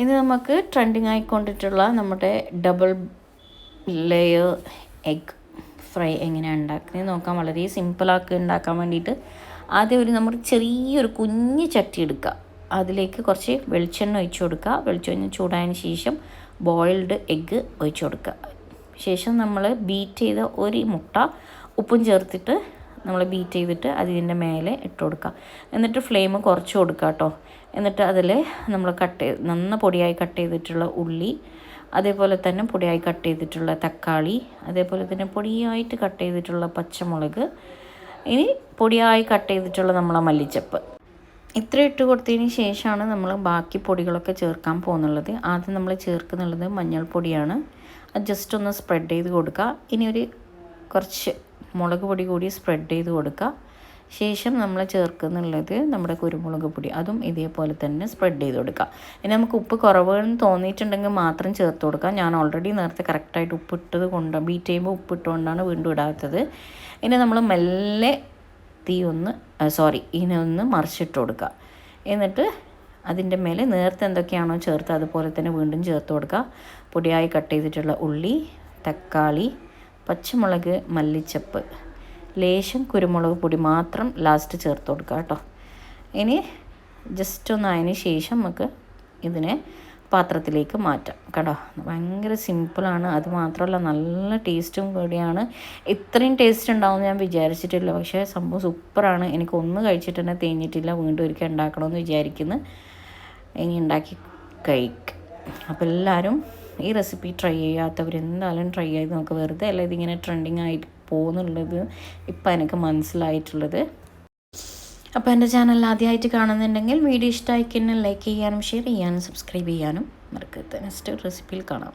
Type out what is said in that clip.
ഇനി നമുക്ക് ട്രെൻഡിങ് ആയിക്കൊണ്ടിട്ടുള്ള നമ്മുടെ ഡബിൾ ലെയർ എഗ് ഫ്രൈ എങ്ങനെയാണ് ഉണ്ടാക്കുന്നത് നോക്കാം. വളരെ സിമ്പിളാക്കി ഉണ്ടാക്കാൻ വേണ്ടിയിട്ട് ആദ്യം ഒരു നമ്മൾ ചെറിയൊരു കുഞ്ഞ് ചട്ടി എടുക്കുക. അതിലേക്ക് കുറച്ച് വെളിച്ചെണ്ണ ഒഴിച്ചു കൊടുക്കുക. വെളിച്ചെണ്ണ ചൂടായതിന് ശേഷം ബോയിൽഡ് എഗ്ഗ് ഒഴിച്ചു കൊടുക്കുക. ശേഷം നമ്മൾ ബീറ്റ് ചെയ്ത ഒരു മുട്ട ഉപ്പും ചേർത്തിട്ട് നമ്മൾ ബീറ്റ് ചെയ്തിട്ട് അതിന്റെ മേലെ ഇട്ട് കൊടുക്കുക എന്നിട്ട് ഫ്ലെയിം കുറച്ച് കൊടുക്കുക കേട്ടോ എന്നിട്ട് അതിൽ നമ്മൾ കട്ട് ചെയ്ത് നന്ന പൊടിയായി കട്ട് ചെയ്തിട്ടുള്ള ഉള്ളി അതേപോലെ തന്നെ പൊടിയായി കട്ട് ചെയ്തിട്ടുള്ള തക്കാളി അതേപോലെ തന്നെ പൊടിയായിട്ട് കട്ട് ചെയ്തിട്ടുള്ള പച്ചമുളക് ഇനി പൊടിയായി കട്ട് ചെയ്തിട്ടുള്ള നമ്മളെ മല്ലിച്ചപ്പ്. ഇത്ര ഇട്ട് കൊടുത്തതിന് ശേഷമാണ് നമ്മൾ ബാക്കി പൊടികളൊക്കെ ചേർക്കാൻ പോകുന്നുള്ളത്. ആദ്യം നമ്മൾ ചേർക്കുന്നുള്ളത് മഞ്ഞൾപ്പൊടിയാണ്. അത് ജസ്റ്റ് ഒന്ന് സ്പ്രെഡ് ചെയ്ത് കൊടുക്കുക ഇനി ഒരു കുറച്ച് മുളക് പൊടി കൂടി സ്പ്രെഡ് ചെയ്ത് കൊടുക്കുക. ശേഷം നമ്മൾ ചേർക്കുന്നുള്ളത് നമ്മുടെ കുരുമുളക് പൊടി. അതും ഇതേപോലെ തന്നെ സ്പ്രെഡ് ചെയ്ത് കൊടുക്കുക. ഇനി നമുക്ക് ഉപ്പ് കുറവെന്ന് തോന്നിയിട്ടുണ്ടെങ്കിൽ മാത്രം ചേർത്ത് കൊടുക്കുക. ഞാൻ ഓൾറെഡി നേരത്തെ കറക്റ്റായിട്ട് ഉപ്പ് ഇട്ടത് കൊണ്ട് ബീറ്റ് ചെയ്യുമ്പോൾ ഉപ്പ് ഇട്ടുകൊണ്ടാണ് വീണ്ടും ഇടാത്തത്. ഇനി നമ്മൾ മെല്ലെ തീ ഒന്ന് സോറി ഇനൊന്ന് മറിച്ചിട്ട് കൊടുക്കുക. എന്നിട്ട് അതിന്റെ മേലെ നേരത്തെ എന്തൊക്കെയാണോ ചേർത്ത് അതുപോലെ തന്നെ വീണ്ടും ചേർത്ത് കൊടുക്കുക. പൊടിയായി കട്ട് ചെയ്തിട്ടുള്ള ഉള്ളി തക്കാളി പച്ചമുളക് മല്ലിച്ചപ്പ് ലേശം കുരുമുളക് പൊടി മാത്രം ലാസ്റ്റ് ചേർത്ത് കൊടുക്കുക കേട്ടോ. ഇനി ജസ്റ്റ് ഒന്ന് അതിന് ശേഷം നമുക്ക് ഇതിനെ പാത്രത്തിലേക്ക് മാറ്റാം കേട്ടോ. ഭയങ്കര സിമ്പിളാണ് അത് മാത്രമല്ല നല്ല ടേസ്റ്റും കൂടിയാണ്. ഇത്രയും ടേസ്റ്റ് ഉണ്ടാവും ഞാൻ വിചാരിച്ചിട്ടില്ല. പക്ഷേ സംഭവം സൂപ്പറാണ് എനിക്ക് ഒന്ന് കഴിച്ചിട്ട് തന്നെ തേഞ്ഞിട്ടില്ല. വീണ്ടും ഒരിക്കൽ ഉണ്ടാക്കണമെന്ന് വിചാരിക്കുന്നു. ഇനി ഉണ്ടാക്കി കഴിക്കും. അപ്പോൾ എല്ലാവരും ഈ റെസിപ്പി ട്രൈ ചെയ്യാത്തവർ എന്തായാലും ട്രൈ ചെയ്ത് നമുക്ക് വെറുതെ അല്ല ഇതിങ്ങനെ ട്രെൻഡിങ് ആയി പോകുന്നുള്ളത് ഇപ്പം എനിക്ക് മനസ്സിലായിട്ടുള്ളത്. അപ്പോൾ എന്റെ ചാനൽ ആദ്യമായിട്ട് കാണുന്നുണ്ടെങ്കിൽ വീഡിയോ ഇഷ്ടമായി ലൈക്ക് ചെയ്യാനും ഷെയർ ചെയ്യാനും സബ്സ്ക്രൈബ് ചെയ്യാനും മറക്കരുത്. നെക്സ്റ്റ് റെസിപ്പിയിൽ കാണാം.